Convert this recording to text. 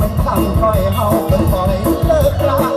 มันสั่งคอยเฮาเป็นปล่อยเลิกลา